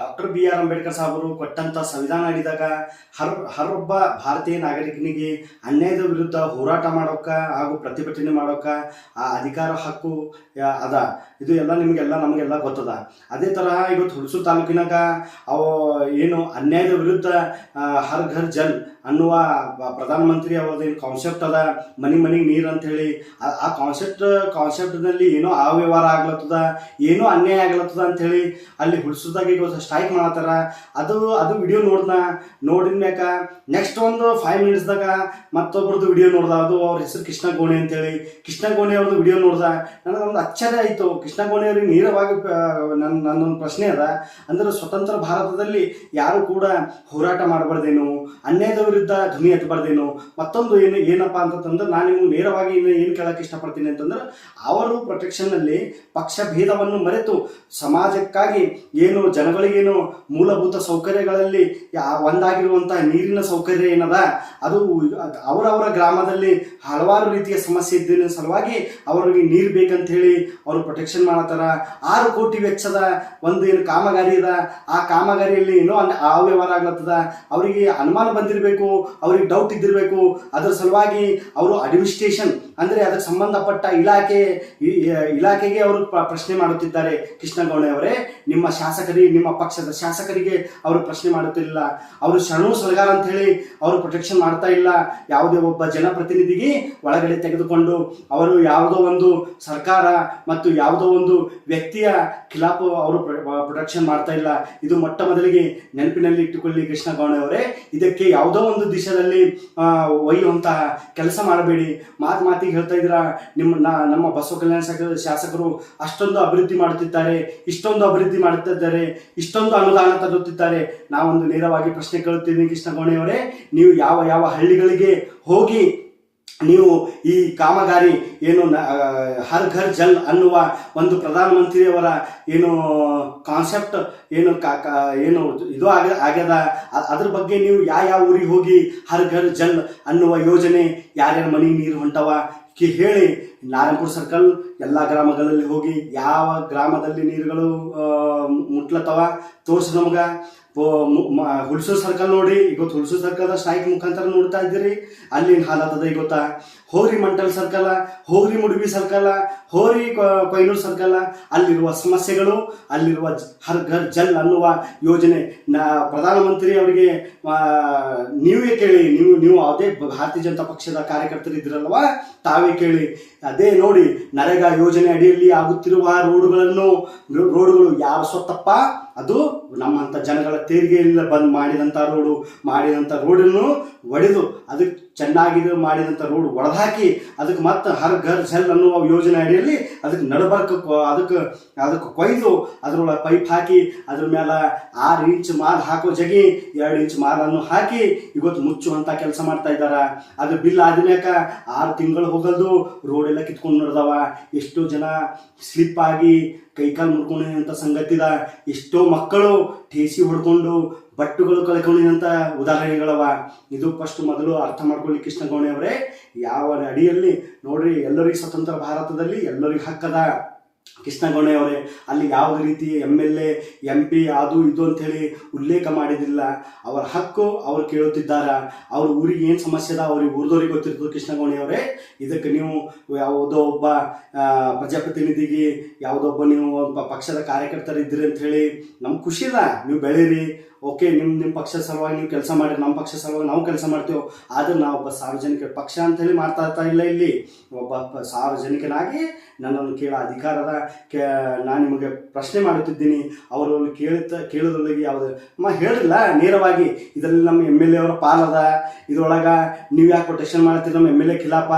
Doctor B R Ambedkar ಸಾಹೇಬರು ಕೊಟ್ಟಂತ ಸಂವಿಧಾನ ಹಿಡಿದಾಗ ಹರ್, ಹರೊಬ್ಬ ಭಾರತೀಯ ನಾಗರಿಕನಿಗೆ ಅನ್ಯಾಯದ ವಿರುದ್ಧ ಹೋರಾಟ ಮಾಡೋಕ ಹಾಗೂ ಪ್ರತಿಭಟನೆ ಮಾಡೋಕ ಆ ಅಧಿಕಾರ ಹಕ್ಕು ಅದ. ಇದು ಎಲ್ಲ ನಿಮಗೆಲ್ಲ, ನಮಗೆಲ್ಲ ಗೊತ್ತದ. ಅದೇ ತರಹ ಇವತ್ತು ಹುಣಸೂರು ತಾಲೂಕಿನಾಗ ಅವು, ಏನು ಅನ್ಯಾಯದ ವಿರುದ್ಧ ಹರ್ ಘರ್ ಜಲ್ ಅನ್ನುವ ಪ್ರಧಾನಮಂತ್ರಿ ಏನು ಕಾನ್ಸೆಪ್ಟ್ ಅದ? ಮನಿ ಮನಿಗೆ ನೀರು ಅಂತ ಹೇಳಿ. ಆ- ಕಾನ್ಸೆಪ್ಟ್ ಕಾನ್ಸೆಪ್ಟ್ನಲ್ಲಿ ಏನೋ ಅವ್ಯವಹಾರ ಆಗ್ಲತ್ತದ, ಏನೋ ಅನ್ಯಾಯ ಆಗ್ಲತ್ತದ ಅಂತ ಹೇಳಿ ಅಲ್ಲಿ ಹುಡ್ಸೋದಾಗ ಈಗ ಸ್ಟ್ರೈಕ್ ಮಾಡತ್ತಾರ. ಅದು ಅದು ವಿಡಿಯೋ ನೋಡ್ದ ನೋಡಿದ ಮ್ಯಾಕ ನೆಕ್ಸ್ಟ್ ಒಂದು ಫೈವ್ ಮಿನಿಟ್ಸ್ದಾಗ ಮತ್ತೊಬ್ರದ್ದು ವಿಡಿಯೋ ನೋಡ್ದ. ಅದು ಅವ್ರ ಹೆಸರು ಕೃಷ್ಣ ಗೋಣಿ ಅಂತೇಳಿ ಕೃಷ್ಣ ಗೋಣಿ ಅವ್ರದ್ದು ವಿಡಿಯೋ ನೋಡ್ದ. ನನಗೆ ಒಂದು ಅಚ್ಚರಿ ಆಯಿತು. ಕೃಷ್ಣ ಗೋಣಿ ಅವ್ರಿಗೆ ನೇರವಾಗಿ ನನ್ನ ನನ್ನೊಂದು ಪ್ರಶ್ನೆ ಅದ. ಅಂದ್ರೆ ಸ್ವತಂತ್ರ ಭಾರತದಲ್ಲಿ ಯಾರು ಕೂಡ ಹೋರಾಟ ಮಾಡಬಾರ್ದೇನು? ಅನ್ಯಾಯದ ವಿರುದ್ಧ ಧ್ವನಿ ಎತ್ತಬಾರ್ದೇನು? ಮತ್ತೊಂದು ಏನು ಏನಪ್ಪ ಅಂತಂದ್ರೆ ನಾನು ನಿಮ್ಗೆ ನೇರವಾಗಿ ಇನ್ನು ಏನು ಕೇಳಕ್ಕೆ ಇಷ್ಟಪಡ್ತೀನಿ ಅಂತಂದ್ರೆ, ಅವರು ಪ್ರೊಟೆಕ್ಷನ್ನಲ್ಲಿ ಪಕ್ಷ ಭೇದವನ್ನು ಮರೆತು ಸಮಾಜಕ್ಕಾಗಿ ಏನು ಜನಗಳಿಗೇನು ಮೂಲಭೂತ ಸೌಕರ್ಯಗಳಲ್ಲಿ ಒಂದಾಗಿರುವಂತಹ ನೀರಿನ ಸೌಕರ್ಯ ಏನದ? ಅದು ಅವರವರ ಗ್ರಾಮದಲ್ಲಿ ಹಲವಾರು ರೀತಿಯ ಸಮಸ್ಯೆ ಇದ್ದಿನ ಸಲುವಾಗಿ ಅವರಿಗೆ ನೀರು ಬೇಕಂತ ಹೇಳಿ ಅವರು ಪ್ರೊಟೆಕ್ಷನ್ ಮಾಡತ್ತಾರ. ಆರು ಕೋಟಿ ವೆಚ್ಚದ ಒಂದು ಏನು ಕಾಮಗಾರಿ ಅದ. ಆ ಕಾಮಗಾರಿಯಲ್ಲಿ ಏನೋ ಅವ್ಯವಹಾರ ಆಗ್ಲತ್ತದ. ಅವರಿಗೆ ಅನುಮಾನ ಬಂದಿರಬೇಕು. ಅವ್ರಿಗೆ ಡೌಟ್ ಇದ್ದಿರಬೇಕು, ಅದರ ಸಲುವಾಗಿ ಅವರು ಅಡ್ಮಿನಿಸ್ಟ್ರೇಷನ್ ಅಂದರೆ ಅದಕ್ಕೆ ಸಂಬಂಧಪಟ್ಟ ಇಲಾಖೆ ಇಲಾಖೆಗೆ ಅವರು ಪ್ರಶ್ನೆ ಮಾಡುತ್ತಿದ್ದಾರೆ. ಕೃಷ್ಣ ಅವರೇ, ನಿಮ್ಮ ಶಾಸಕರಿಗೆ ನಿಮ್ಮ ಪಕ್ಷದ ಶಾಸಕರಿಗೆ ಅವರು ಪ್ರಶ್ನೆ ಮಾಡುತ್ತಿಲ್ಲ. ಅವರು ಶರಣು ಸಲಗಾರ ಅಂತ ಹೇಳಿ ಅವರು ಪ್ರೊಟೆಕ್ಷನ್ ಮಾಡ್ತಾ ಇಲ್ಲ. ಯಾವುದೇ ಒಬ್ಬ ಜನಪ್ರತಿನಿಧಿಗೆ ಒಳಗಡೆ ತೆಗೆದುಕೊಂಡು ಅವರು ಯಾವುದೋ ಒಂದು ಸರ್ಕಾರ ಮತ್ತು ಯಾವುದೋ ಒಂದು ವ್ಯಕ್ತಿಯ ಖಿಲಾಫ್ ಅವರು ಪ್ರೊಟೆಕ್ಷನ್ ಮಾಡ್ತಾ ಇಲ್ಲ. ಇದು ಮೊಟ್ಟ ಮೊದಲಿಗೆ ನೆನಪಿನಲ್ಲಿ ಇಟ್ಟುಕೊಳ್ಳಿ ಕೃಷ್ಣ ಗೌಡ ಇದಕ್ಕೆ ಯಾವುದೋ ಒಂದು ದಿಶೆಯಲ್ಲಿ ಒಯ್ಯುವಂತಹ ಕೆಲಸ ಮಾಡಬೇಡಿ. ಮಾತು ಮಾತಿಗೆ ಹೇಳ್ತಾ ಇದ್ದೀರಾ, ನಿಮ್ಮ ನಮ್ಮ ಬಸವ ಕಲ್ಯಾಣ ಶಾಸಕರು ಅಷ್ಟೊಂದು ಅಭಿವೃದ್ಧಿ ಮಾಡುತ್ತಿದ್ದಾರೆ, ಇಷ್ಟೊಂದು ಅಭಿವೃದ್ಧಿ ಮಾಡುತ್ತಿದ್ದಾರೆ, ಇಷ್ಟೊಂದು ಅನುದಾನ ತರುತ್ತಿದ್ದಾರೆ. ನಾವೊಂದು ನೇರವಾಗಿ ಪ್ರಶ್ನೆ ಕೇಳುತ್ತೇನೆ ಕೃಷ್ಣ ನೀವು ಯಾವ ಯಾವ ಹಳ್ಳಿಗಳಿಗೆ ಹೋಗಿ ನೀವು ಈ ಕಾಮಗಾರಿ ಏನು ಹರ್ ಘರ್ ಜಲ್ ಅನ್ನುವ ಒಂದು ಪ್ರಧಾನಮಂತ್ರಿಯವರ ಏನು ಕಾನ್ಸೆಪ್ಟ್ ಏನು ಕಾ ಏನು ಇದು ಆಗ ಆಗ್ಯದ. ಅದ್ರ ಬಗ್ಗೆ ನೀವು ಯಾವ ಯಾವ ಊರಿಗೆ ಹೋಗಿ ಹರ್ ಘರ್ ಜಲ್ ಅನ್ನುವ ಯೋಜನೆ ಯಾರ್ಯಾರ ಮನೆ ನೀರು ಹೊಂಟವ ಕಿ ಹೇಳಿ ನಾರಾಯಣಪುರ ಸರ್ಕಲ್ ಎಲ್ಲ ಗ್ರಾಮಗಳಲ್ಲಿ ಹೋಗಿ ಯಾವ ಗ್ರಾಮದಲ್ಲಿ ನೀರುಗಳು ಮುಟ್ಲತ್ತವ, ತೋರ್ಸಿ ನಮ್ಗೆ. ಹುಲ್ಸೂರು ಸರ್ಕಲ್ ನೋಡಿ ಇವತ್ತು ಹುಲ್ಸೂರು ಸರ್ಕಲ್ ಸ್ನಾಯಿಕ್ ಮುಖಾಂತರ ನೋಡ್ತಾ ಇದ್ದೀರಿ. ಅಲ್ಲಿನ ಹಾಲಾತದ ಈಗ ಗೊತ್ತಾ? ಹೋರಿ ಮಂಟಲ್ ಸರ್ಕಲ್ ಹೋರಿ ಮುಡುಬಿ ಸರ್ಕಲ್ ಹೋರಿ ಕೊಯ್ನೂರು ಸರ್ಕಲ್ ಅಲ್ಲಿರುವ ಸಮಸ್ಯೆಗಳು, ಅಲ್ಲಿರುವ ಹರ್, ಘರ್, ಜಲ್ ಅನ್ನುವ ಯೋಜನೆ. ನಾ, ಪ್ರಧಾನಮಂತ್ರಿ ಅವರಿಗೆ ನೀವೇ ಕೇಳಿ, ನೀವು ನೀವು ಯಾವುದೇ ಭಾರತೀಯ ಜನತಾ ಪಕ್ಷದ ಕಾರ್ಯಕರ್ತರು ಇದ್ರಲ್ವ, ತಾವೇ ಕೇಳಿ. ಅದೇ ನೋಡಿ, ನರೇಗಾ ಯೋಜನೆ ಅಡಿಯಲ್ಲಿ ಆಗುತ್ತಿರುವ ರೋಡುಗಳನ್ನು ರೋಡುಗಳು ಯಾವ ಸ್ವತ್ತಪ್ಪ ಅದು ನಮ್ಮಂಥ ಜನಗಳ ತೆರಿಗೆಯಿಂದ ಬಂದ್ ಮಾಡಿದಂಥ ರೋಡು ಮಾಡಿದಂಥ ರೋಡನ್ನು ಒಡೆದು ಅದಕ್ಕೆ ಚೆನ್ನಾಗಿ ಮಾಡಿದಂಥ ರೋಡ್ ಒಡೆದಾಕಿ ಅದಕ್ಕೆ ಮತ್ತೆ ಹರ್ ಘರ್ ಜಲ್ ಅನ್ನುವ ಯೋಜನೆ ಅಡಿಯಲ್ಲಿ ಅದಕ್ಕೆ ನಡಬರ್ಕ ಅದಕ್ಕೆ ಅದಕ್ಕೆ ಕೊಯ್ದು ಅದ್ರೊಳಗೆ ಪೈಪ್ ಹಾಕಿ, ಅದ್ರ ಮೇಲೆ ಆರು ಇಂಚ್ ಮಾಲ್ ಹಾಕೋ ಜಗಿ, ಎರಡು ಇಂಚ್ ಮಾಲನ್ನು ಹಾಕಿ ಇವತ್ತು ಮುಚ್ಚುವಂಥ ಕೆಲಸ ಮಾಡ್ತಾ ಇದ್ದಾರೆ. ಅದು ಬಿಲ್ ಆದ್ಮ್ಯಾಕ ಆರು ತಿಂಗಳು ಹೋಗಲ್ದು ರೋಡ್ ಎಲ್ಲ ಕಿತ್ಕೊಂಡು ನಡೆದವ. ಎಷ್ಟೋ ಜನ ಸ್ಲಿಪ್ ಆಗಿ ಕೈಕಾಲು ಮುರ್ಕೊಂಡಿದಂಥ ಸಂಗತಿದ. ಎಷ್ಟೋ ಮಕ್ಕಳು ಠೇಸಿ ಹೊಡ್ಕೊಂಡು ಬಟ್ಟುಗಳು ಕಳ್ಕೊಂಡಿದಂಥ ಉದಾಹರಣೆಗಳವ. ಇದು ಫಸ್ಟ್ ಮೊದಲು ಅರ್ಥ ಮಾಡ್ಕೊಳ್ಳಿ ಕೃಷ್ಣ ಗೌಣಿ ಅವರೇ ಯಾವ ಅಡಿಯಲ್ಲಿ ನೋಡ್ರಿ, ಎಲ್ಲರಿಗೂ ಸ್ವತಂತ್ರ ಭಾರತದಲ್ಲಿ ಎಲ್ಲರಿಗೂ ಹಕ್ಕದ. ಕೃಷ್ಣ ಗೌಣೆ ಅವರೇ ಅಲ್ಲಿ ಯಾವ ರೀತಿ M L A M P ಅದು ಇದು ಅಂತೇಳಿ ಉಲ್ಲೇಖ ಮಾಡಿದಿಲ್ಲ ಅವರ ಹಕ್ಕು ಅವ್ರು ಕೇಳುತ್ತಿದ್ದಾರೆ. ಅವ್ರ ಊರಿಗೆ ಏನು ಸಮಸ್ಯೆ ಅದ ಅವ್ರಿಗೆ ಊರ್ದವ್ರಿಗೆ ಗೊತ್ತಿರ್ತದೆ ಕೃಷ್ಣ ಅವರೇ. ಇದಕ್ಕೆ ನೀವು ಯಾವುದೋ ಒಬ್ಬ ಪ್ರಜಾಪ್ರತಿನಿಧಿಗೆ ಯಾವುದೋ ಒಬ್ಬ ನೀವು ಪಕ್ಷದ ಕಾರ್ಯಕರ್ತರು ಇದ್ದೀರಿ ಅಂತ ಹೇಳಿ ನಮ್ಗೆ ಖುಷಿ ಇಲ್ಲ ನೀವು ಬೆಳೀರಿ ಓಕೆ ನಿಮ್ಮ ನಿಮ್ಮ ಪಕ್ಷದ ಸಲುವಾಗಿ ನೀವು ಕೆಲಸ ಮಾಡಿ ನಮ್ಮ ಪಕ್ಷದ ಸಲುವಾಗಿ ನಾವು ಕೆಲಸ ಮಾಡ್ತೇವೆ, ಆದ್ರೆ ನಾವು ಒಬ್ಬ ಸಾರ್ವಜನಿಕ ಪಕ್ಷ ಅಂತ ಹೇಳಿ ಮಾಡ್ತಾ ಇರ್ತಾ ಇಲ್ಲ ಇಲ್ಲಿ. ಒಬ್ಬ ಸಾರ್ವಜನಿಕನಾಗಿ ನನ್ನನ್ನು ಕೇಳೋ ಅಧಿಕಾರದ ಕೇ ನಾನು ನಿಮಗೆ ಪ್ರಶ್ನೆ ಮಾಡುತ್ತಿದ್ದೀನಿ. ಅವರು ಕೇಳುತ್ತ ಕೇಳೋದ್ರೊಳಗೆ ಯಾವುದು ಅಮ್ಮ ಹೇಳಿಲ್ಲ ನೇರವಾಗಿ. ಇದರಲ್ಲಿ ನಮ್ಮ ಎಂ ಎಲ್ ಎ ಅವರ ಪಾಲದ ಇದರೊಳಗೆ ನೀವು ಯಾಕೆ ಪ್ರೊಟೆಕ್ಷನ್ ಮಾಡ್ತೀರಿ? ನಮ್ಮ ಎಂ ಎಲ್ ಎ ಖಿಲಾಪ,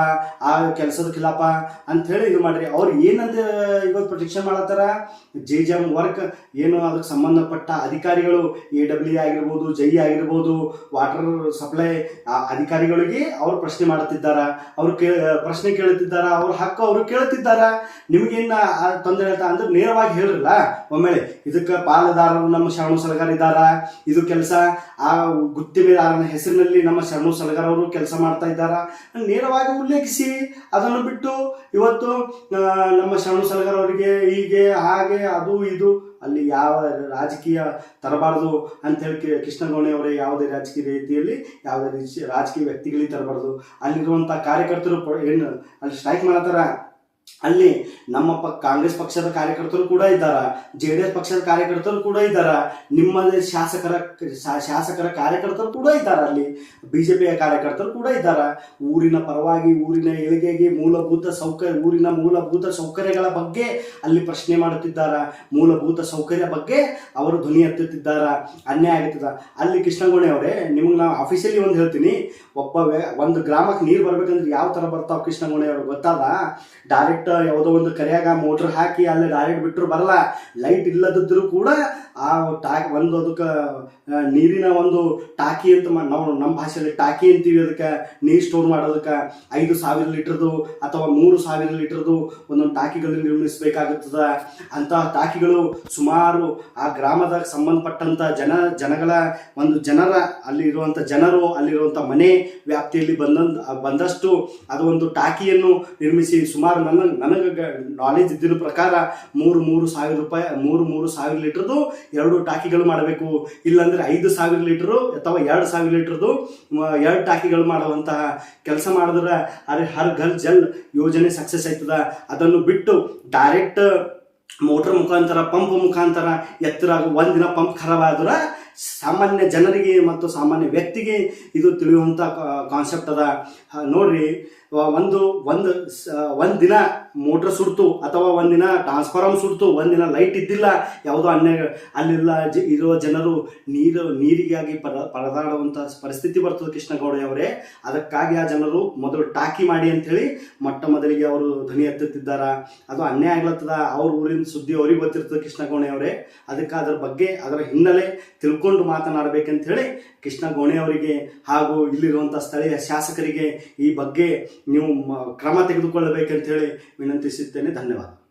ಆ ಕೆಲಸದ ಖಿಲಾಪ ಅಂತ ಹೇಳಿ ಇದು ಮಾಡ್ರಿ. ಅವ್ರು ಏನಂತ ಇವತ್ತು ಪ್ರೊಟೆಕ್ಷನ್ ಮಾಡತ್ತಾರ? ಜೆ ಜಮ್ ವರ್ಕ್ ಏನು ಅದಕ್ಕೆ ಸಂಬಂಧಪಟ್ಟ ಅಧಿಕಾರಿಗಳು ಎ ಡಬ್ಲ್ಯೂ ಆಗಿರ್ಬೋದು ಜೈ ಆಗಿರ್ಬೋದು ವಾಟರ್ ಸಪ್ಲೈ ಅಧಿಕಾರಿಗಳಿಗೆ ಅವ್ರು ಪ್ರಶ್ನೆ ಮಾಡುತ್ತಿದ್ದಾರ, ಅವ್ರು ಕೇ, ಪ್ರಶ್ನೆ ಕೇಳುತ್ತಿದ್ದಾರ, ಅವ್ರ ಹಕ್ಕು ಅವರು ಕೇಳುತ್ತಿದ್ದಾರ. ನಿಮಗೇನು ತೊಂದರೆ ಆಯ್ತಾ ಅಂದ್ರೆ ನೇರವಾಗಿ ಹೇಳಿರಲ್ಲ. ಒಮ್ಮೆಳೆ ಇದಕ್ಕೆ ಪಾಲುದಾರರು ನಮ್ಮ ಶರಣು ಸಲಗಾರ ಇದ್ದಾರ. ಇದು ಕೆಲಸ, ಆ ಗುತ್ತಿಗೆದಾರನ ಹೆಸರಿನಲ್ಲಿ ನಮ್ಮ ಶರಣು ಸಲಗಾರ ಅವರು ಕೆಲಸ ಮಾಡ್ತಾ ಇದ್ದಾರ. ನೇರವಾಗಿ ಉಲ್ಲೇಖಿಸಿ ಅದನ್ನು ಬಿಟ್ಟು ಇವತ್ತು ನಮ್ಮ ಶರಣು ಸಲಗಾರ ಅವರಿಗೆ ಹೀಗೆ, ಹಾಗೆ, ಅದು, ಇದು ಅಲ್ಲಿ ಯಾವ ರಾಜಕೀಯ ತರಬಾರ್ದು ಅಂತ ಹೇಳಿ ಕಿ- ಕೃಷ್ಣಗೌಣಿ ಅವರೇ ಯಾವುದೇ ರಾಜಕೀಯ ರೀತಿಯಲ್ಲಿ ಯಾವುದೇ ರೀತಿ ರಾಜಕೀಯ ವ್ಯಕ್ತಿಗಳಿಗೆ ತರಬಾರ್ದು. ಅಲ್ಲಿರುವಂಥ ಕಾರ್ಯಕರ್ತರು ಏನು ಅಲ್ಲಿ ಸ್ಟ್ರೈಕ್ ಮಾಡತ್ತಾರ? ಅಲ್ಲಿ ನಮ್ಮ ಪ, ಕಾಂಗ್ರೆಸ್ ಪಕ್ಷದ ಕಾರ್ಯಕರ್ತರು ಕೂಡ ಇದ್ದಾರ, ಜೆ ಡಿ ಎಸ್ ಪಕ್ಷದ ಕಾರ್ಯಕರ್ತರು ಕೂಡ ಇದ್ದಾರ ನಿಮ್ಮ ಶಾಸಕರ ಶಾಸಕರ ಕಾರ್ಯಕರ್ತರು ಕೂಡ ಇದ್ದಾರ ಅಲ್ಲಿ, ಬಿಜೆಪಿಯ ಕಾರ್ಯಕರ್ತರು ಕೂಡ ಇದ್ದಾರ. ಊರಿನ ಪರವಾಗಿ, ಊರಿನ ಏಳಿಗೆಗೆ ಮೂಲಭೂತ ಸೌಕರ್ಯ, ಊರಿನ ಮೂಲಭೂತ ಸೌಕರ್ಯಗಳ ಬಗ್ಗೆ ಅಲ್ಲಿ ಪ್ರಶ್ನೆ ಮಾಡುತ್ತಿದ್ದಾರ. ಮೂಲಭೂತ ಸೌಕರ್ಯ ಬಗ್ಗೆ ಅವರು ಧ್ವನಿ ಎತ್ತುತ್ತಿದ್ದಾರ, ಅನ್ಯಾಯ ಆಗುತ್ತದ ಅಲ್ಲಿ ಕೃಷ್ಣಗೋಣಿ ಅವರೇ, ನಿಮ್ಗೆ ನಾವು ಆಫೀಸಲ್ಲಿ ಒಂದು ಹೇಳ್ತೀನಿ, ಒಬ್ಬ ಒಂದು ಗ್ರಾಮಕ್ಕೆ ನೀರು ಬರ್ಬೇಕಂದ್ರೆ ಯಾವ ಥರ ಬರ್ತಾವ ಕೃಷ್ಣಗೋಣಿ ಅವ್ರಿಗೆ ಗೊತ್ತಾದ? ಡೈರೆಕ್ಟ್ ಯಾವುದೋ ಒಂದು ಕರೆಯಾಗ ಮೋಟ್ರ್ ಹಾಕಿ ಅಲ್ಲಿ ಡೈರೆಕ್ಟ್ ಬಿಟ್ಟರು ಬರಲ್ಲ. ಲೈಟ್ ಇಲ್ಲದಿದ್ದರೂ ಕೂಡ ಆ ಟಾಕ್ ಒಂದು ಅದಕ್ಕೆ ನೀರಿನ ಒಂದು ಟಾಕಿ ಅಂತ ನಾವು ನಮ್ಮ ಭಾಷೆಯಲ್ಲಿ ಟಾಕಿ ಅಂತೀವಿ ಅದಕ್ಕೆ. ನೀರು ಸ್ಟೋರ್ ಮಾಡೋದಕ್ಕೆ ಐದು ಸಾವಿರ ಲೀಟರ್ದು ಅಥವಾ ಮೂರು ಸಾವಿರ ಲೀಟರ್ದು ಒಂದೊಂದು ಟಾಕಿಗಳನ್ನು ನಿರ್ಮಿಸಬೇಕಾಗುತ್ತದ. ಅಂತಹ ಟಾಕಿಗಳು ಸುಮಾರು ಆ ಗ್ರಾಮದ ಸಂಬಂಧಪಟ್ಟಂಥ ಜನ, ಜನಗಳ ಒಂದು ಜನರ ಅಲ್ಲಿ ಇರುವಂಥ ಜನರು ಅಲ್ಲಿರುವಂಥ ಮನೆ ವ್ಯಾಪ್ತಿಯಲ್ಲಿ ಬಂದ ಬಂದಷ್ಟು ಅದು ಒಂದು ಟಾಕಿಯನ್ನು ನಿರ್ಮಿಸಿ ಸುಮಾರು ನನ್ನ ನನಗೆ ನಾಲೆಜ್ ಇದ್ದಿರೋ ಪ್ರಕಾರ ಮೂರು ಮೂರು ಸಾವಿರ ರೂಪಾಯಿ, ಮೂರು ಮೂರು ಸಾವಿರ ಲೀಟ್ರದು ಎರಡು ಟಾಕಿಗಳು ಮಾಡಬೇಕು. ಇಲ್ಲಾಂದ್ರೆ ಐದು ಸಾವಿರ ಲೀಟ್ರು ಅಥವಾ ಎರಡು ಸಾವಿರ ಲೀಟ್ರದು ಎರಡು ಟಾಕಿಗಳು ಮಾಡುವಂತಹ ಕೆಲಸ ಮಾಡಿದ್ರೆ ಅರೆ ಹರ್ ಘರ್ ಜಲ್ ಯೋಜನೆ ಸಕ್ಸಸ್ ಆಯ್ತದ. ಅದನ್ನು ಬಿಟ್ಟು ಡೈರೆಕ್ಟ್ ಮೋಟರ್ ಮುಖಾಂತರ ಪಂಪ್ ಮುಖಾಂತರ ಎತ್ತರ ಒಂದಿನ ಪಂಪ್ ಖರಾಬ್ ಆದ್ರೆ ಸಾಮಾನ್ಯ ಜನರಿಗೆ ಮತ್ತು ಸಾಮಾನ್ಯ ವ್ಯಕ್ತಿಗೆ ಇದು ತಿಳಿಯುವಂಥ ಕಾನ್ಸೆಪ್ಟ್ ಅದ. ನೋಡ್ರಿ ಒಂದು ಒಂದು, ಸ- ಒಂದ್ ದಿನ ಮೋಟ್ರ್ ಸುಡ್ತು ಅಥವಾ ಒಂದಿನ ಟ್ರಾನ್ಸ್ಫಾರ್ಮ್ ಸುಡ್ತು, ಒಂದಿನ ಲೈಟ್ ಇದ್ದಿಲ್ಲ, ಯಾವುದೋ ಅನ್ಯ ಅಲ್ಲಿಲ್ಲ ಜ ಇರುವ ಜನರು ನೀರು, ನೀರಿಗಾಗಿ ಪರ ಪರದಾಡುವಂಥ ಪರಿಸ್ಥಿತಿ ಬರ್ತದೆ ಕೃಷ್ಣಗೌಡ ಅವರೇ. ಅದಕ್ಕಾಗಿ ಆ ಜನರು ಮೊದಲು ಟಾಕಿ ಮಾಡಿ ಅಂಥೇಳಿ ಮೊಟ್ಟ ಮೊದಲಿಗೆ ಅವರು ಧ್ವನಿ ಎತ್ತುತ್ತಿದ್ದಾರ? ಅದು ಅನ್ಯಾಯ ಆಗ್ಲತ್ತದ? ಅವ್ರ ಊರಿನ ಸುದ್ದಿ ಅವ್ರಿಗೆ ಗೊತ್ತಿರ್ತದೆ ಕೃಷ್ಣಗೌಣೆ ಅವರೇ. ಅದಕ್ಕೆ ಅದರ ಬಗ್ಗೆ, ಅದರ ಹಿನ್ನೆಲೆ ತಿಳ್ಕೊಂಡು ಮಾತನಾಡಬೇಕಂತ ಹೇಳಿ ಕೃಷ್ಣ ಗೋಣೆ ಅವರಿಗೆ ಹಾಗೂ ಇಲ್ಲಿರುವಂಥ ಸ್ಥಳೀಯ ಶಾಸಕರಿಗೆ ಈ ಬಗ್ಗೆ ನೀವು ಕ್ರಮ ತೆಗೆದುಕೊಳ್ಳಬೇಕಂತ ಹೇಳಿ विनंती सिद्धतेने धन्यवाद.